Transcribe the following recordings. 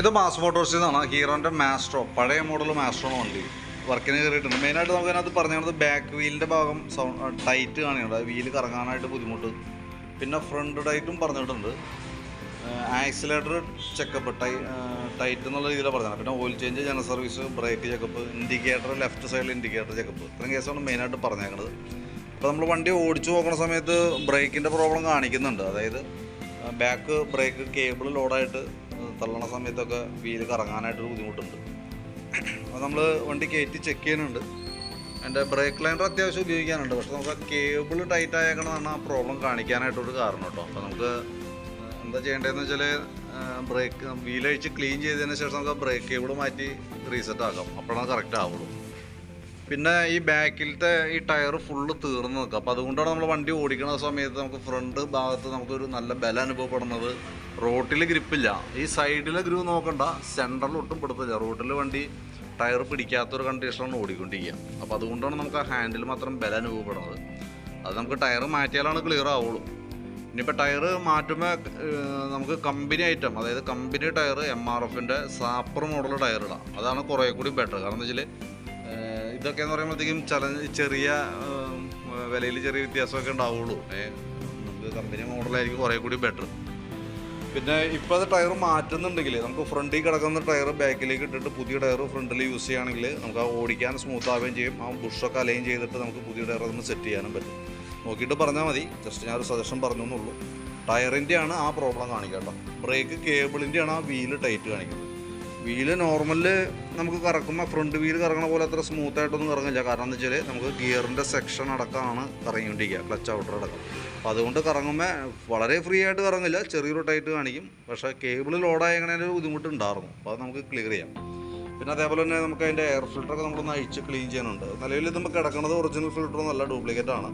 ഇത് മാസ് മോട്ടോഴ്സിൽ നിന്നാണ് ഹീറോന്റെ മാസ്ട്രോ പഴയ മോഡൽ മാസ്ട്രോ വണ്ടി. വർക്കിന് കയറിയിട്ടുണ്ട്. മെയിനായിട്ട് നമുക്ക് അതിനകത്ത് പറഞ്ഞത് ബാക്ക് വീലിന്റെ ഭാഗം സൗണ്ട് ടൈറ്റ് കാണിയുണ്ട് വീൽ കറങ്ങാനായിട്ട് ബുദ്ധിമുട്ട്. പിന്നെ ഫ്രണ്ട് ടൈറ്റും പറഞ്ഞിട്ടുണ്ട്. ആക്സിലേറ്റർ ചെക്കപ്പ് ടൈ ടൈറ്റ് എന്നുള്ള രീതിയിലാണ് പറഞ്ഞത്. പിന്നെ oil change general service brake checkup indicator left സൈഡിൽ ഇൻഡിക്കേറ്റർ ചെക്കപ്പ് ഇത്രയും കേസാണ് മെയിനായിട്ട് പറഞ്ഞേക്കുന്നത് അപ്പോൾ നമ്മൾ വണ്ടി ഓടിച്ചു നോക്കുന്ന സമയത്ത് ബ്രേക്കിന്റെ പ്രോബ്ലം കാണിക്കുന്നുണ്ട്. അതായത് ബാക്ക് ബ്രേക്ക് കേബിൾ ലോഡായിട്ട് തള്ളണ സമയത്തൊക്കെ വീൽ കറങ്ങാനായിട്ടൊരു ബുദ്ധിമുട്ടുണ്ട്. അപ്പോൾ നമ്മൾ വണ്ടി കയറ്റി ചെക്ക് ചെയ്യുന്നുണ്ട്. എന്റെ ബ്രേക്ക് ലൈനർ അത്യാവശ്യം ഉപയോഗിക്കാനുണ്ട്. പക്ഷെ നമുക്ക് ആ കേബിൾ ടൈറ്റ് ആയേക്കണമെന്നാണ് ആ പ്രോബ്ലം കാണിക്കാനായിട്ടൊരു കാരണം കേട്ടോ. അപ്പോൾ നമുക്ക് എന്താ ചെയ്യേണ്ടതെന്ന് വെച്ചാൽ ബ്രേക്ക് വീലഴിച്ച് ക്ലീൻ ചെയ്തതിന് ശേഷം നമുക്ക് ബ്രേക്ക് കേബിൾ മാറ്റി റീസെറ്റ് ആക്കാം. അപ്പോഴാണ് കറക്റ്റ് ആവുള്ളൂ. പിന്നെ ഈ ബാക്കിലത്തെ ഈ ടയർ ഫുള്ള് തീർന്ന് നിൽക്കുക. അപ്പോൾ അതുകൊണ്ടാണ് നമ്മൾ വണ്ടി ഓടിക്കുന്ന സമയത്ത് നമുക്ക് ഫ്രണ്ട് ഭാഗത്ത് നമുക്കൊരു നല്ല ബലം അനുഭവപ്പെടുന്നത്. റോട്ടിൽ ഗ്രിപ്പില്ല. ഈ സൈഡിലെ ഗ്രൂ നോക്കണ്ട. സെന്ററിൽ ഒട്ടും പെടുത്തില്ല. റോട്ടിൽ വണ്ടി ടയർ പിടിക്കാത്തൊരു കണ്ടീഷനാണ് ഓടിക്കൊണ്ടിരിക്കുക. അപ്പോൾ അതുകൊണ്ടാണ് നമുക്ക് ആ ഹാൻഡിൽ മാത്രം ബല അനുഭവപ്പെടുന്നത്. അത് നമുക്ക് ടയർ മാറ്റിയാലാണ് ക്ലിയർ ആവുള്ളൂ. ഇനിയിപ്പോൾ ടയർ മാറ്റുമ്പോൾ നമുക്ക് കമ്പനി ഐറ്റം അതായത് കമ്പനി ടയർ എം ആർ എഫിന്റെ സാപ്പർ മോഡൽ ടയർ അതാണ് കുറേ കൂടി ബെറ്റർ കാരണം എന്താ വെച്ചാൽ ഇതൊക്കെ എന്ന് പറയുമ്പോഴത്തേക്കും ചില ചെറിയ വിലയിൽ ചെറിയ വ്യത്യാസമൊക്കെ ഉണ്ടാവുള്ളൂ. നമുക്ക് കമ്പനി മോഡലായിരിക്കും കുറേ കൂടി ബെറ്റർ പിന്നെ ഇപ്പോൾ അത് ടയർ മാറ്റുന്നുണ്ടെങ്കിൽ നമുക്ക് ഫ്രണ്ടിൽ കിടക്കുന്ന ടയർ ബാക്കിലേക്ക് ഇട്ടിട്ട് പുതിയ ടയർ ഫ്രണ്ടിൽ യൂസ് ചെയ്യുകയാണെങ്കിൽ നമുക്ക് ആ ഓടിക്കാൻ സ്മൂത്ത് ആവുകയും ചെയ്യും. ആ ബുഷൊക്കെ അലൈൻ ചെയ്തിട്ട് നമുക്ക് പുതിയ ടയർ ഒന്ന് സെറ്റ് ചെയ്യാനും പറ്റും. നോക്കിയിട്ട് പറഞ്ഞാൽ മതി. ജസ്റ്റ് ഞാനൊരു സജഷൻ പറഞ്ഞു എന്നുള്ളൂ ടയറിന്റെ ആ പ്രോബ്ലം കാണിക്കുക ബ്രേക്ക് കേബിളിന്റെ ആണ് ആ വീൽ ടൈറ്റ് കാണിക്കുന്നത്. വീൽ നോർമലിൽ നമുക്ക് കറക്കുമ്പോൾ ഫ്രണ്ട് വീൽ കറങ്ങണ പോലെ അത്ര സ്മൂത്ത് ആയിട്ടൊന്നും കറങ്ങില്ല കാരണം എന്താ വെച്ചാൽ നമുക്ക് ഗിയറിന്റെ സെക്ഷൻ അടക്കമാണ് കറങ്ങിക്കൊണ്ടിരിക്കുക. ക്ലച്ച് ഔട്ടർ അടക്കം. അപ്പോൾ അതുകൊണ്ട് കറങ്ങുമ്പോൾ വളരെ ഫ്രീ ആയിട്ട് കറങ്ങില്ല ചെറിയൊരു ടൈറ്റ് കാണിക്കും. പക്ഷേ കേബിൾ ലോഡായങ്ങനെ ഒരു ബുദ്ധിമുട്ടുണ്ടായിരുന്നു അപ്പോൾ അത് നമുക്ക് ക്ലിയർ ചെയ്യാം. പിന്നെ അതേപോലെ തന്നെ നമുക്ക് അതിന്റെ എയർ ഫിൽറ്ററൊക്കെ നമ്മളൊന്ന് അഴിച്ച് ക്ലീൻ ചെയ്യാനുണ്ട്. നിലവിൽ നമുക്ക് കിടക്കുന്നത് ഒറിജിനൽ ഫിൽറ്റർ നല്ല ഡ്യൂപ്ലിക്കേറ്റ് ആണ്.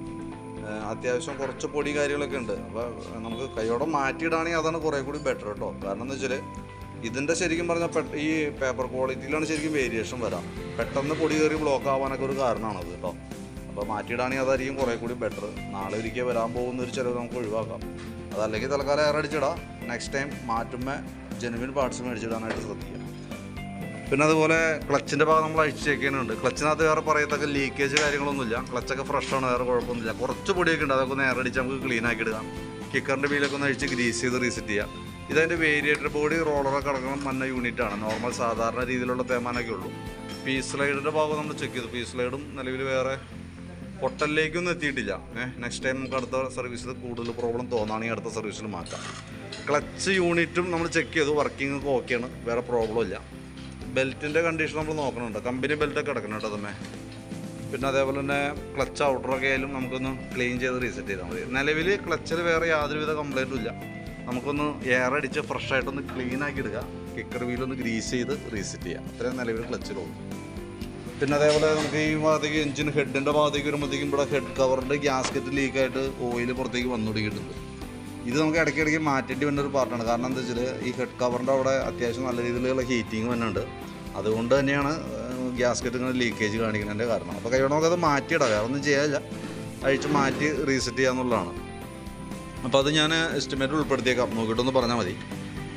അത്യാവശ്യം കുറച്ച് പൊടി കാര്യങ്ങളൊക്കെ ഉണ്ട്. അപ്പോൾ നമുക്ക് കൈയോടെ മാറ്റിയിടാണെങ്കിൽ അതാണ് കുറേ കൂടി ബെറ്റർ കേട്ടോ. കാരണം എന്താ വെച്ചാൽ ഇതിന്റെ ശരിക്കും പറഞ്ഞാൽ ഈ പേപ്പർ ക്വാളിറ്റിയിലാണ് ശരിക്കും വേരിയേഷൻ വരാം. പെട്ടെന്ന് പൊടി കയറി ബ്ലോക്ക് ആവാനൊക്കെ ഒരു കാരണമാണത് കേട്ടോ അപ്പോൾ മാറ്റിയിടാണെങ്കിൽ അതായിരിക്കും കുറേ കൂടി ബെറ്റർ നാളെ ഒരിക്കൽ വരാൻ പോകുന്ന ഒരു ചിലവ് നമുക്ക് ഒഴിവാക്കാം. അതല്ലെങ്കിൽ തൽക്കാലം എയർ അടിച്ചിടാം. നെക്സ്റ്റ് ടൈം മാറ്റുമ്പോൾ ജെനുവിൻ പാർട്സ് മേടിച്ചിടാനായിട്ട് ശ്രദ്ധിക്കുക പിന്നെ അതുപോലെ ക്ലച്ചിന്റെ ഭാഗം നമ്മൾ അഴിച്ച് ചേക്കേണ്ടതുണ്ട് ക്ലച്ചിനകത്ത് വേറെ പറയത്തക്ക ലീക്കേജ് കാര്യങ്ങളൊന്നുമില്ല. ക്ലച്ചൊക്കെ ഫ്രഷാണ് വേറെ കുഴപ്പമൊന്നുമില്ല. കുറച്ച് പൊടിയൊക്കെ ഉണ്ട്. അതൊക്കെ ഒന്ന് എയറടിച്ച് നമുക്ക് ക്ലീൻ ആക്കി ഇടുക കിക്കറിന്റെ വീലൊക്കെ ഒന്ന് അഴിച്ച് ഗ്രീസ് ചെയ്ത് റീസെറ്റ് ചെയ്യുക ഇതതിന്റെ വേരിയേറ്റർ ബോഡി റോളറൊക്കെ കിടക്കണം മഞ്ഞ യൂണിറ്റ് ആണ്. നോർമൽ സാധാരണ രീതിയിലുള്ള തേമാനൊക്കെ ഉള്ളൂ. പീസ് സ്ലൈഡിന്റെ ഭാഗം നമ്മൾ ചെക്ക് ചെയ്തു. പീസ് സ്ലൈഡും നിലവിൽ വേറെ പൊട്ടലിലേക്കൊന്നും എത്തിയിട്ടില്ല. ഏഹ് നെക്സ്റ്റ് ടൈം നമുക്ക് അടുത്ത സർവീസിൽ കൂടുതൽ പ്രോബ്ലം തോന്നുകയാണെങ്കിൽ അടുത്ത സർവീസിൽ മാറ്റാം. ക്ലച്ച് യൂണിറ്റും നമ്മൾ ചെക്ക് ചെയ്തു. വർക്കിംഗ് ഒക്കെ ഓക്കെയാണ് വേറെ പ്രോബ്ലം ഇല്ല. ബെൽറ്റിന്റെ കണ്ടീഷൻ നമ്മൾ നോക്കണുണ്ട്. കമ്പനി ബെൽറ്റൊക്കെ കിടക്കണം കേട്ടോ തമ്മേ പിന്നെ അതേപോലെ തന്നെ ക്ലച്ച് ഔട്ടറൊക്കെ ആയാലും നമുക്കൊന്ന് ക്ലീൻ ചെയ്ത് റീസെറ്റ് ചെയ്താൽ മതി. നിലവിൽ ക്ലച്ചിൽ വേറെ യാതൊരുവിധ കംപ്ലൈന്റും ഇല്ല. നമുക്കൊന്ന് എയർ അടിച്ച് ഫ്രഷ് ആയിട്ടൊന്ന് ക്ലീൻ ആക്കി എടുക്കുക കിക്കർ വീലൊന്ന് ഗ്രീസ് ചെയ്ത് റീസെറ്റ് ചെയ്യുക അത്രയും നിലവിൽ ക്ലച്ചിലുള്ളൂ പിന്നെ അതേപോലെ നമുക്ക് ഈ ഭാഗത്തേക്ക് എഞ്ചിൻ ഹെഡിന്റെ ഭാഗത്തേക്ക് വരുമ്പോഴത്തേക്കും ഇവിടെ ഹെഡ് കവറിന്റെ ഗ്യാസ്കറ്റ് ലീക്കായിട്ട് ഓയിൽ പുറത്തേക്ക് വന്നു തുടങ്ങിയിട്ടുണ്ട്. ഇത് നമുക്ക് ഇടയ്ക്കിടയ്ക്ക് മാറ്റേണ്ടി വരുന്ന ഒരു പാർട്ടാണ് കാരണം എന്താ വെച്ചാൽ ഈ ഹെഡ് കവറിന്റെ അവിടെ അത്യാവശ്യം നല്ല രീതിയിലുള്ള ഹീറ്റിംഗ് വന്നുണ്ട് അതുകൊണ്ട് തന്നെയാണ് ഗ്യാസ്കറ്റ് ഇങ്ങനെ ലീക്കേജ് കാണിക്കുന്നതിന്റെ കാരണം. അപ്പോൾ കഴിയുമ്പോൾ നമുക്കത് മാറ്റിയിടാം. വേറെ ഒന്നും ചെയ്യാനില്ല. അഴിച്ച് മാറ്റി റീസെറ്റ് ചെയ്യാന്നുള്ളതാണ്. അപ്പോൾ അത് ഞാൻ എസ്റ്റിമേറ്റ് ഉൾപ്പെടുത്തിയേക്കാം. നോക്കിയിട്ടൊന്ന് പറഞ്ഞാൽ മതി.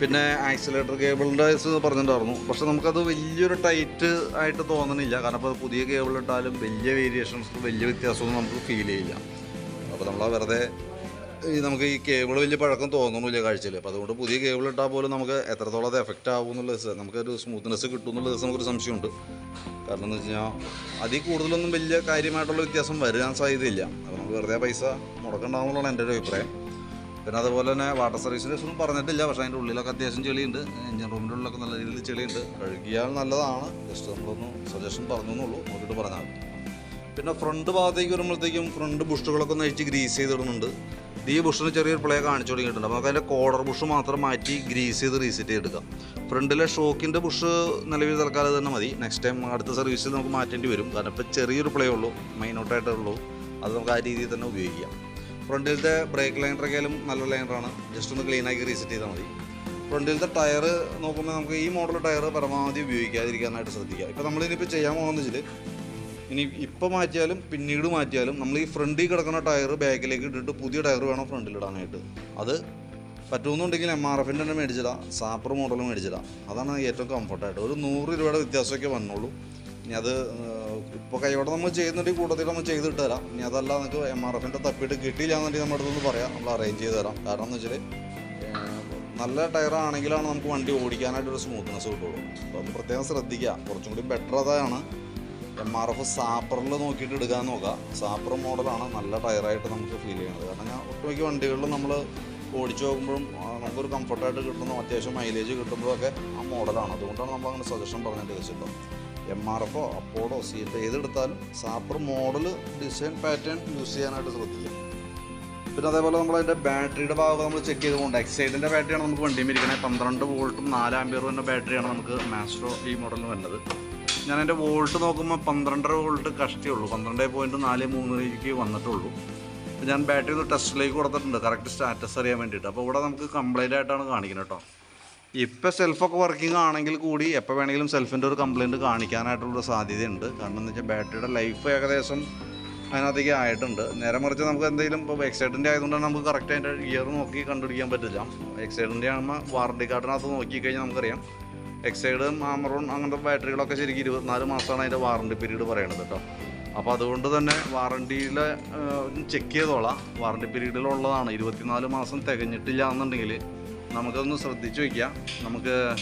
പിന്നെ ആക്സിലേറ്റർ കേബിളിന്റെ കേസ് പറഞ്ഞിട്ടുണ്ടായിരുന്നു. പക്ഷെ നമുക്കത് വലിയൊരു ടൈറ്റ് ആയിട്ട് തോന്നണില്ല. കാരണം ഇപ്പോൾ പുതിയ കേബിൾ ഇട്ടാലും വലിയ വേരിയേഷൻസ് വലിയ വ്യത്യാസമൊന്നും നമുക്ക് ഫീൽ ചെയ്യില്ല. അപ്പോൾ നമ്മൾ വെറുതെ ഈ നമുക്ക് ഈ കേബിൾ വലിയ പഴക്കം തോന്നുന്നില്ല കാഴ്ചയിൽ അപ്പോൾ അതുകൊണ്ട് പുതിയ കേബിൾ ഇട്ടാൽ പോലും നമുക്ക് എത്രത്തോളം അത് എഫക്റ്റ് ആവും എന്നുള്ള ദിവസം നമുക്കൊരു സ്മൂത്ത്നെസ് കിട്ടും എന്നുള്ള ദിവസം നമുക്കൊരു സംശയമുണ്ട്. കാരണം എന്ന് വെച്ച് കഴിഞ്ഞാൽ അതിൽ കൂടുതലൊന്നും വലിയ കാര്യമായിട്ടുള്ള വ്യത്യാസം വരാൻ സാധ്യതയില്ല. അപ്പോൾ നമുക്ക് വെറുതെ പൈസ മുടക്കണ്ടാവുന്നുള്ളതാണ് എന്റെ ഒരു അഭിപ്രായം. പിന്നെ അതുപോലെ തന്നെ വാട്ടർ സർവീസിന്റെ ഒന്നും പറഞ്ഞിട്ടില്ല. പക്ഷേ അതിന്റെ ഉള്ളിലൊക്കെ അത്യാവശ്യം ചെളിയുണ്ട്. എഞ്ചിൻ റൂമിന്റെ ഉള്ളിലൊക്കെ നല്ല രീതിയിൽ ചെളിയുണ്ട്. കഴുകിയാൽ നല്ലതാണ്. ജസ്റ്റ് നമ്മളൊന്ന് സജഷൻ പറഞ്ഞു എന്നുള്ളൂ നോക്കിയിട്ട് പറഞ്ഞാൽ പിന്നെ ഫ്രണ്ട് ഭാഗത്തേക്ക് വരുമ്പോഴത്തേക്കും ഫ്രണ്ട് ബുഷുകളൊക്കെ ഒന്ന് അഴിച്ച് ഗ്രീസ് ചെയ്തിടുന്നുണ്ട്. ഈ ബുഷിന് ചെറിയൊരു പ്ലേ കാണിച്ചു തുടങ്ങിയിട്ടുണ്ട്. നമുക്ക് അതിന്റെ കോർഡർ ബുഷ് മാത്രം മാറ്റി ഗ്രീസ് ചെയ്ത് റീസെറ്റ് ചെയ്തെടുക്കാം. ഫ്രണ്ടിലെ ഷോക്കിന്റെ ബുഷ് നിലവിൽ തൽക്കാലം തന്നെ മതി. നെക്സ്റ്റ് ടൈം അടുത്ത സർവീസിൽ നമുക്ക് മാറ്റേണ്ടി വരും. കാരണം ഇപ്പോൾ ചെറിയൊരു പ്ലേ ഉള്ളൂ. മൈനോട്ടായിട്ടേ അത് നമുക്ക് ആ രീതിയിൽ തന്നെ ഉപയോഗിക്കാം. ഫ്രണ്ടിലത്തെ ബ്രേക്ക് ലൈനറൊക്കെയാലും നല്ല ലൈനറാണ് ജസ്റ്റ് ഒന്ന് ക്ലീനാക്കി റീസെറ്റ് ചെയ്താൽ മതി. ഫ്രണ്ടിലത്തെ ടയർ നോക്കുമ്പോൾ നമുക്ക് ഈ മോഡൽ ടയർ പരമാവധി ഉപയോഗിക്കാതിരിക്കാനായിട്ട് ശ്രദ്ധിക്കുക. ഇപ്പോൾ നമ്മളിനിപ്പോൾ ചെയ്യാൻ പോകുന്നത് വെച്ചാൽ ഇനി ഇപ്പോൾ മാറ്റിയാലും പിന്നീട് മാറ്റിയാലും നമ്മൾ ഈ ഫ്രണ്ടിൽ കിടക്കുന്ന ടയർ ബാക്കിലേക്ക് ഇട്ടിട്ട് പുതിയ ടയർ വേണം ഫ്രണ്ടിലിടാനായിട്ട് അത് പറ്റുമെന്നുണ്ടെങ്കിൽ എം ആർ എഫിന്റെ തന്നെ മേടിച്ചിടാം സാപ്പർ മോഡൽ മേടിച്ചിടാം അതാണ് ഏറ്റവും കംഫർട്ടായിട്ട് ഒരു നൂറ് രൂപയുടെ വ്യത്യാസമൊക്കെ വന്നുള്ളൂ ഇനി അത് ഇപ്പോൾ കൈയോടെ നമ്മൾ ചെയ്യുന്നുണ്ടെങ്കിൽ കൂട്ടത്തിൽ നമ്മൾ ചെയ്തിട്ട് തരാം. ഇനി അതല്ല നമുക്ക് എം ആർ എഫിന്റെ തപ്പിയിട്ട് കിട്ടിയില്ല എന്നുണ്ടെങ്കിൽ നമ്മുടെ അടുത്തൊന്ന് പറയാം. നമ്മൾ അറേഞ്ച് ചെയ്ത് തരാം. കാരണം എന്ന് വെച്ചാൽ നല്ല ടയർ ആണെങ്കിലാണ് നമുക്ക് വണ്ടി ഓടിക്കാനായിട്ട് ഒരു സ്മൂത്ത്നെസ് കിട്ടുള്ളൂ. അപ്പോൾ അത് പ്രത്യേകം ശ്രദ്ധിക്കുക. കുറച്ചും കൂടി ബെറ്റർ അതാണ്. എം ആർ എഫ് സാപ്പറിൽ നോക്കിയിട്ട് എടുക്കാൻ നോക്കുക സാപ്പർ മോഡലാണ് നല്ല ടയറായിട്ട് നമുക്ക് ഫീൽ ചെയ്യുന്നത്. കാരണം ഞാൻ ഒട്ടുമിക്ക വണ്ടികളിൽ നമ്മൾ ഓടിച്ചു നോക്കുമ്പോഴും നമുക്കൊരു കംഫർട്ടായിട്ട് കിട്ടുന്ന അത്യാവശ്യം മൈലേജ് കിട്ടുമ്പോഴൊക്കെ ആ മോഡലാണ് അതുകൊണ്ടാണ് നമ്മൾ അങ്ങനെ സജഷൻ പറഞ്ഞിട്ട് വെച്ചിട്ടുള്ളത് എം ആർ എഫോ അപ്പോഡോ C F ഏതെടുത്താലും Zapper model design pattern use ചെയ്യാനായിട്ട് ശ്രദ്ധിക്കുക പിന്നെ അതേപോലെ നമ്മൾ അതിന്റെ ബാറ്ററിയുടെ ഭാഗം നമ്മൾ ചെക്ക് ചെയ്തുകൊണ്ട് എക്സൈഡിന്റെ ബാറ്ററിയാണ് നമുക്ക് വണ്ടിയും ഇരിക്കണേ പന്ത്രണ്ട് വോൾട്ടും നാല് ആംബിയർ വരുന്ന ബാറ്ററിയാണ് നമുക്ക് മാസ്ട്രോ ഈ മോഡലിന് വരുന്നത്. ഞാൻ എന്റെ വോൾട്ട് നോക്കുമ്പോൾ പന്ത്രണ്ടര വോൾട്ട് കഷ്ടിയുള്ളൂ പന്ത്രണ്ട് പോയിന്റ് നാല് മൂന്നിലേക്ക് വന്നിട്ടുള്ളൂ. ഞാൻ ബാറ്ററി ഒന്ന് ടെസ്റ്റിലേക്ക് കൊടുത്തിട്ടുണ്ട്. കറക്റ്റ് സ്റ്റാറ്റസ് അറിയാൻ വേണ്ടിയിട്ട്. അപ്പോൾ ഇവിടെ നമുക്ക് കംപ്ലൈന്റ് ആയിട്ടാണ് കാണിക്കുന്നത് കേട്ടോ. ഇപ്പോൾ സെൽഫൊക്കെ വർക്കിംഗ് ആണെങ്കിൽ കൂടി എപ്പോൾ വേണമെങ്കിലും സെൽഫിന്റെ ഒരു കംപ്ലയിന്റ് കാണിക്കാനായിട്ടുള്ള സാധ്യതയുണ്ട്. കാരണം എന്ന് വെച്ചാൽ ബാറ്ററിയുടെ ലൈഫ് ഏകദേശം അതിനകത്തേക്ക് ആയിട്ടുണ്ട്. നേരെ മറിച്ച് നമുക്ക് എന്തെങ്കിലും ഇപ്പോൾ എക്സൈഡന്റ് ആയതുകൊണ്ടാണ് നമുക്ക് കറക്റ്റ് അതിന്റെ ഇയർ നോക്കി കണ്ടുപിടിക്കാൻ പറ്റില്ല. എക്സൈഡിന്റെ ആകുമ്പോൾ വാറണ്ടി കാർഡിനകത്ത് നോക്കിക്കഴിഞ്ഞാൽ നമുക്കറിയാം. എക്സൈഡ് മാമറൂൺ അങ്ങനത്തെ ബാറ്ററികളൊക്കെ ശരിക്കും ഇരുപത്തിനാല് മാസമാണ് അതിന്റെ വാറണ്ടി പീരീഡ് പറയണത് കേട്ടോ. അപ്പോൾ അതുകൊണ്ട് തന്നെ വാറണ്ടിയിൽ ചെക്ക് ചെയ്തോളാം. വാറണ്ടി പീരീഡിലുള്ളതാണ് ഇരുപത്തിനാല് മാസം തികഞ്ഞിട്ടില്ല എന്നുണ്ടെങ്കിൽ നമുക്കൊന്ന് ശ്രദ്ധിച്ചു വയ്ക്കാം നമുക്ക്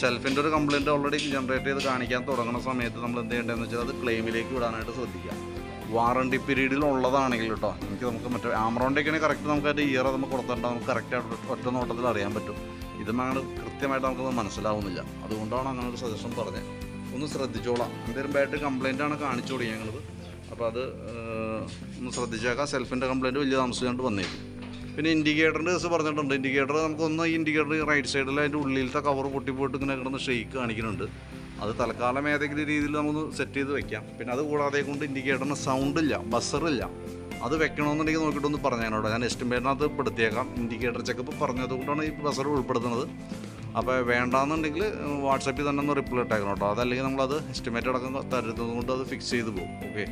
സെൽഫിന്റെ ഒരു കംപ്ലയിന്റ് ഓൾറെഡി ജനറേറ്റ് ചെയ്ത് കാണിക്കാൻ തുടങ്ങുന്ന സമയത്ത് നമ്മൾ എന്ത് ചെയ്യേണ്ടതെന്ന് വെച്ചാൽ അത് ക്ലെയിമിലേക്ക് വിടാനായിട്ട് ശ്രദ്ധിക്കുക. വാറണ്ടി പീരീഡിൽ ഉള്ളതാണെങ്കിൽ കേട്ടോ എനിക്ക് നമുക്ക് മറ്റേ ആമറോണ്ടൊക്കെയാണ് കറക്റ്റ് നമുക്ക് അതിന്റെ ഇയർ നമുക്ക് കൊടുത്തിട്ടുണ്ടോ നമുക്ക് കറക്റ്റായിട്ട് ഒറ്റ നോട്ടത്തിൽ അറിയാൻ പറ്റും. ഇതും അങ്ങനെ കൃത്യമായിട്ട് നമുക്കത് മനസ്സിലാവുന്നില്ല. അതുകൊണ്ടാണ് അങ്ങനെ ഒരു സജഷൻ പറഞ്ഞത്. ഒന്ന് ശ്രദ്ധിച്ചോളാം. എന്തെങ്കിലും ബാഡ് കംപ്ലയിന്റ് ആണ് കാണിച്ചു അപ്പോൾ അത് ഒന്ന് ശ്രദ്ധിച്ചേക്കാം. സെൽഫിന്റെ കംപ്ലയിന്റ് വലിയ താമസിച്ചുകൊണ്ട് വന്നേക്കും. പിന്നെ ഇൻഡിക്കേറ്ററിന്റെ കേസ് പറഞ്ഞിട്ടുണ്ട്. ഇൻഡിക്കേറ്റർ നമുക്കൊന്ന് ഇൻഡിക്കേറ്റർ റൈറ്റ് സൈഡിൽ അതിന്റെ ഉള്ളിലത്തെ കവർ പൊട്ടിപ്പോയിട്ട് ഇങ്ങനെ കിടന്ന് ഷെയ്ക്ക് കാണിക്കുന്നുണ്ട്. അത് തൽക്കാലം ഏതെങ്കിലും രീതിയിൽ നമുക്ക് സെറ്റ് ചെയ്ത് വെക്കാം. പിന്നെ അത് കൂടാതെ കൊണ്ട് ഇൻഡിക്കേറ്ററിന് സൗണ്ട് ഇല്ല ബസറില്ല അത് വെക്കണമെന്നുണ്ടെങ്കിൽ നോക്കിയിട്ടൊന്ന് പറഞ്ഞതിനോട് ഞാൻ എസ്റ്റിമേറ്റിനകത്ത് പെടുത്തിയേക്കാം. ഇൻഡിക്കേറ്റർ ചെക്കപ്പ് പറഞ്ഞത് കൊണ്ടാണ് ഈ ബസർ ഉൾപ്പെടുത്തുന്നത്. അപ്പോൾ വേണ്ടാന്നുണ്ടെങ്കിൽ വാട്സാപ്പിൽ തന്നെ ഒന്ന് റിപ്ലൈ ഇട്ടേക്കണം കേട്ടോ അതല്ലെങ്കിൽ നമ്മളത് എസ്റ്റിമേറ്റ് അടക്കം തരുന്നത് കൊണ്ട് അത് ഫിക്സ് ചെയ്ത് പോകും. ഓക്കെ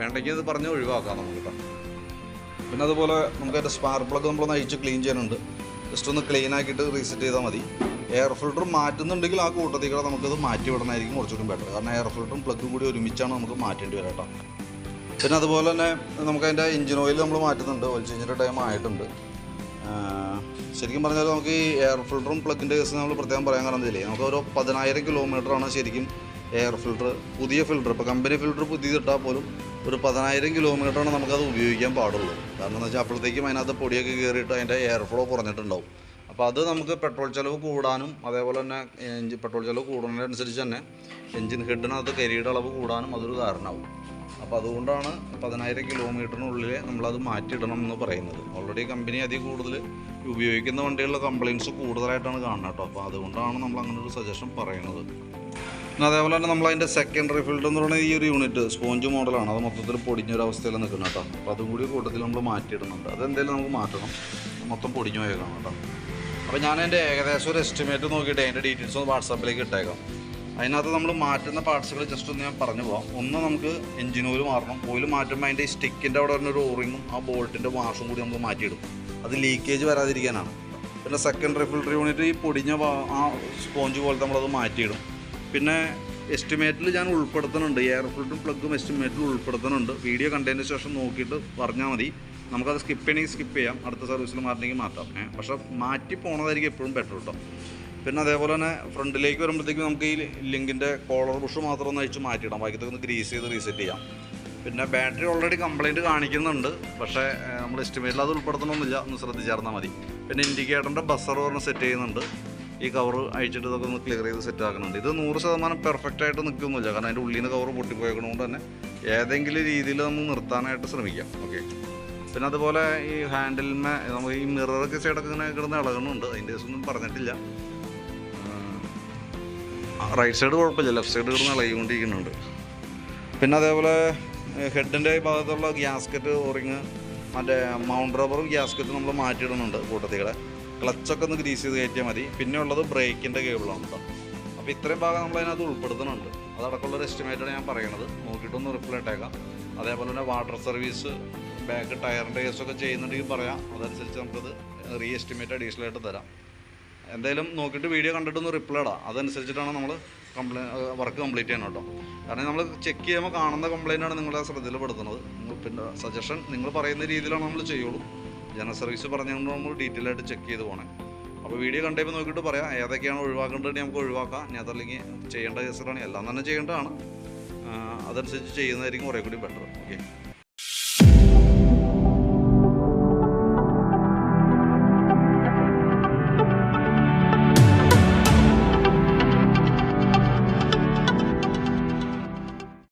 വേണ്ടെങ്കിൽ അത് പറഞ്ഞ് ഒഴിവാക്കാം നമുക്ക് കേട്ടോ പിന്നെ അതുപോലെ നമുക്ക് അതിന്റെ സ്പാർക്ക് പ്ലഗ് നമ്മളൊന്ന് അഴിച്ച് ക്ലീൻ ചെയ്യാനുണ്ട്. ജസ്റ്റ് ഒന്ന് ക്ലീൻ ആക്കിയിട്ട് റീസെറ്റ് ചെയ്താൽ മതി. എയർ ഫിൽറ്റർ മാറ്റുന്നുണ്ടെങ്കിൽ ആ കൂട്ടത്തിൽ കൂടെ നമുക്കത് മാറ്റി വിടണമായിരിക്കും കുറച്ചുകൂടി ബെറ്റർ കാരണം എയർ ഫിൽറ്ററും പ്ലഗും കൂടി ഒരുമിച്ചാണ് നമുക്ക് മാറ്റേണ്ടി വരാം കേട്ടോ. പിന്നെ അതുപോലെ തന്നെ നമുക്ക് അതിന്റെ എഞ്ചിൻ ഓയിൽ നമ്മൾ മാറ്റുന്നുണ്ട്. ഓയിൽ ചേഞ്ചിന്റെ ടൈം ആയിട്ടുണ്ട്. ശരിക്കും പറഞ്ഞാൽ നമുക്ക് ഈ എയർ ഫിൽറ്ററും പ്ലഗിന്റെ കേസ് നമ്മൾ പ്രത്യേകം പറയാൻ കാരണം ഇതില്ലേ നമുക്ക് ഓരോ പതിനായിരം കിലോമീറ്ററാണ് ശരിക്കും എയർ ഫിൽറ്റർ പുതിയ ഫിൽറ്റർ ഇപ്പോൾ കമ്പനി ഫിൽറ്റർ പുതിയതിട്ടാൽ പോലും ഒരു പതിനായിരം കിലോമീറ്ററാണ് നമുക്കത് ഉപയോഗിക്കാൻ പാടുള്ളൂ. കാരണം എന്ന് വെച്ചാൽ അപ്പോഴത്തേക്കും അതിനകത്ത് പൊടിയൊക്കെ കയറിയിട്ട് അതിന്റെ എയർ ഫ്ലോ കുറഞ്ഞിട്ടുണ്ടാവും. അപ്പോൾ അത് നമുക്ക് പെട്രോൾ ചിലവ് കൂടാനും അതേപോലെ തന്നെ എഞ്ചിൻ പെട്രോൾ ചിലവ് കൂടുന്നതിനനുസരിച്ച് തന്നെ എഞ്ചിൻ ഹെഡിനകത്ത് കരിയുടെ അളവ് കൂടാനും അതൊരു കാരണമാവും. അപ്പോൾ അതുകൊണ്ടാണ് പതിനായിരം കിലോമീറ്ററിനുള്ളിൽ നമ്മളത് മാറ്റിയിടണം എന്ന് പറയുന്നത്. ഓൾറെഡി കമ്പനി അതിൽ കൂടുതൽ ഉപയോഗിക്കുന്ന വണ്ടികളിലെ കംപ്ലയിൻസ് കൂടുതലായിട്ടാണ് കാണുന്നത് കേട്ടോ. അപ്പോൾ അതുകൊണ്ടാണ് നമ്മൾ അങ്ങനെ ഒരു സജഷൻ പറയുന്നത്. പിന്നെ അതേപോലെ തന്നെ നമ്മൾ അതിന്റെ സെക്കൻഡറി ഫിൽറ്റർ എന്ന് പറയുന്ന ഈ ഒരു യൂണിറ്റ് സ്പോഞ്ച് മോഡലാണ് അത് മൊത്തത്തിൽ പൊടിഞ്ഞൊരവസ്ഥയിൽ നിൽക്കുന്നത് കേട്ടോ. അപ്പോൾ അതും കൂടി കൂട്ടത്തിൽ നമ്മൾ മാറ്റിയിടുന്നുണ്ട്. അതെന്തായാലും നമുക്ക് മാറ്റണം. മൊത്തം പൊടിഞ്ഞു പോയേക്കാം കേട്ടോ. അപ്പോൾ ഞാൻ എന്റെ ഏകദേശം ഒരു എസ്റ്റിമേറ്റ് നോക്കിയിട്ട് അതിന്റെ ഡീറ്റെയിൽസ് ഒന്ന് വാട്സാപ്പിലേക്ക് ഇട്ടേക്കാം. അതിനകത്ത് നമ്മൾ മാറ്റുന്ന പാർട്സുകൾ ജസ്റ്റ് ഒന്ന് ഞാൻ പറഞ്ഞു പോകാം ഒന്ന് നമുക്ക് എഞ്ചിൻ ഓയിൽ മാറണം. ഓയിൽ മാറ്റുമ്പോൾ അതിന്റെ സ്റ്റിക്കിന്റെ അവിടെ വരുന്ന ഒരു ഓറിങ്ങും ആ ബോൾട്ടിന്റെ വാഷും കൂടി നമ്മൾ മാറ്റിയിടും. അത് ലീക്കേജ് വരാതിരിക്കാനാണ്. പിന്നെ സെക്കൻഡറി ഫിൽറ്റർ യൂണിറ്റ് ഈ പൊടിഞ്ഞ ആ സ്പോഞ്ച് പോലത്തെ നമ്മളത് മാറ്റിയിടും. പിന്നെ എസ്റ്റിമേറ്റിൽ ഞാൻ ഉൾപ്പെടുത്തുന്നുണ്ട്. എയർ ഫിൽറ്ററും പ്ലഗും എസ്റ്റിമേറ്റിൽ ഉൾപ്പെടുത്തുന്നുണ്ട്. വീഡിയോ കണ്ടതിന് ശേഷം നോക്കിയിട്ട് പറഞ്ഞാൽ മതി. നമുക്കത് സ്കിപ്പ് ചെയ്യണമെങ്കിൽ സ്കിപ്പ് ചെയ്യാം. അടുത്ത സർവീസിൽ മാറ്റണമെങ്കിൽ മാറ്റാം. പക്ഷേ മാറ്റി പോണതായിരിക്കും എപ്പോഴും ബെറ്റർ കേട്ടോ പിന്നെ അതേപോലെ തന്നെ ഫ്രണ്ടിലേക്ക് വരുമ്പോഴത്തേക്കും നമുക്ക് ഈ ലിങ്കിന്റെ കോളർ ബുഷ് മാത്രം ഒന്ന് അഴിച്ച് മാറ്റിയിടാം. ബാക്കിയൊക്കെ ഒന്ന് ഗ്രീസ് ചെയ്ത് റീസെറ്റ് ചെയ്യാം. പിന്നെ ബാറ്ററി ഓൾറെഡി കംപ്ലൈന്റ് കാണിക്കുന്നുണ്ട്. പക്ഷേ നമ്മൾ എസ്റ്റിമേറ്റിൽ അത് ഉൾപ്പെടുത്തണമെന്നില്ല ഒന്ന് ശ്രദ്ധിച്ചാർന്നാൽ മതി. പിന്നെ ഇൻഡിക്കേറ്ററിന്റെ ബസർ പറഞ്ഞ് സെറ്റ് ചെയ്യുന്നുണ്ട്. ഈ കവർ അഴിച്ചിട്ട് ഇതൊക്കെ ഒന്ന് ക്ലിയർ ചെയ്ത് സെറ്റ് ആക്കുന്നുണ്ട് ഇത് നൂറ് ശതമാനം പെർഫെക്റ്റ് ആയിട്ട് നിൽക്കുന്നില്ല കാരണം അതിന്റെ ഉള്ളിൽ നിന്ന് കവർ പൊട്ടിപ്പോയതുകൊണ്ട് തന്നെ ഏതെങ്കിലും രീതിയിൽ നമ്മൾ നിർത്താനായിട്ട് ശ്രമിക്കാം. ഓക്കെ പിന്നെ അതുപോലെ ഈ ഹാൻഡിൽമേ നമുക്ക് ഈ മിററൊക്കെ സൈഡൊക്കെ ഇങ്ങനെ കിടന്ന് ഇളകുന്നുണ്ട് അതിന്റെ ഒന്നും പറഞ്ഞിട്ടില്ല. റൈറ്റ് സൈഡ് കുഴപ്പമില്ല. ലെഫ്റ്റ് സൈഡ് കിടന്ന് ഇളകിക്കൊണ്ടിരിക്കുന്നുണ്ട്. പിന്നെ അതേപോലെ ഹെഡിന്റെ ഭാഗത്തുള്ള ഗ്യാസ്കറ്റ് ഓറിങ് മറ്റേ മൗണ്ട് റബ്ബറും ഗ്യാസ്കറ്റും നമ്മൾ മാറ്റിയിടുന്നുണ്ട് കൂട്ടത്തികളെ ക്ലച്ചൊക്കെ ഒന്ന് ഗ്രീസ് ചെയ്ത് കയറ്റിയാൽ മതി. പിന്നെ ഉള്ളത് ബ്രേക്കിന്റെ കേബിളാണ് കേട്ടോ അപ്പോൾ ഇത്രയും ഭാഗം നമ്മൾ അതിനകത്ത് ഉൾപ്പെടുത്തുന്നുണ്ട്. അതടക്കമുള്ള ഒരു എസ്റ്റിമേറ്റാണ് ഞാൻ പറയണത് നോക്കിയിട്ടൊന്ന് റിപ്ലൈ ഇട്ടേക്കാം. അതേപോലെ തന്നെ വാട്ടർ സർവീസ് ബാക്ക് ടയറിന്റെ കേസൊക്കെ ചെയ്യുന്നുണ്ടെങ്കിൽ പറയാം. അതനുസരിച്ച് നമുക്കത് റീ എസ്റ്റിമേറ്റ് അഡീഷണൽ ആയിട്ട് തരാം. എന്തായാലും നോക്കിയിട്ട് വീഡിയോ കണ്ടിട്ടൊന്ന് റിപ്ലൈ ഇടാം. അതനുസരിച്ചിട്ടാണ് നമ്മൾ കംപ്ലൈ വർക്ക് കംപ്ലീറ്റ് ചെയ്യണം കേട്ടോ കാരണം നമ്മൾ ചെക്ക് ചെയ്യുമ്പോൾ കാണുന്ന കംപ്ലൈന്റ് ആണ് നിങ്ങളെ ശ്രദ്ധയിൽപ്പെടുത്തുന്നത്. നിങ്ങൾ പിന്നെ സജഷൻ നിങ്ങൾ പറയുന്ന രീതിയിലാണ് നമ്മൾ ചെയ്യുള്ളൂ. ജനറൽ സർവീസ് പറഞ്ഞുകൊണ്ട് നമ്മൾ ഡീറ്റെയിൽ ആയിട്ട് ചെക്ക് ചെയ്ത് പോകണം അപ്പോൾ വീഡിയോ കണ്ടപ്പോൾ നോക്കിയിട്ട് പറയാം ഏതൊക്കെയാണ് ഒഴിവാക്കേണ്ടത് നമുക്ക് ഒഴിവാക്കാം. ഞാൻ അതല്ലെങ്കിൽ ചെയ്യേണ്ട കേസുകളാണ് എല്ലാം തന്നെ ചെയ്യേണ്ടതാണ്. അതനുസരിച്ച് ചെയ്യുന്നതായിരിക്കും കുറേ കൂടി ബെറ്റർ ഓക്കെ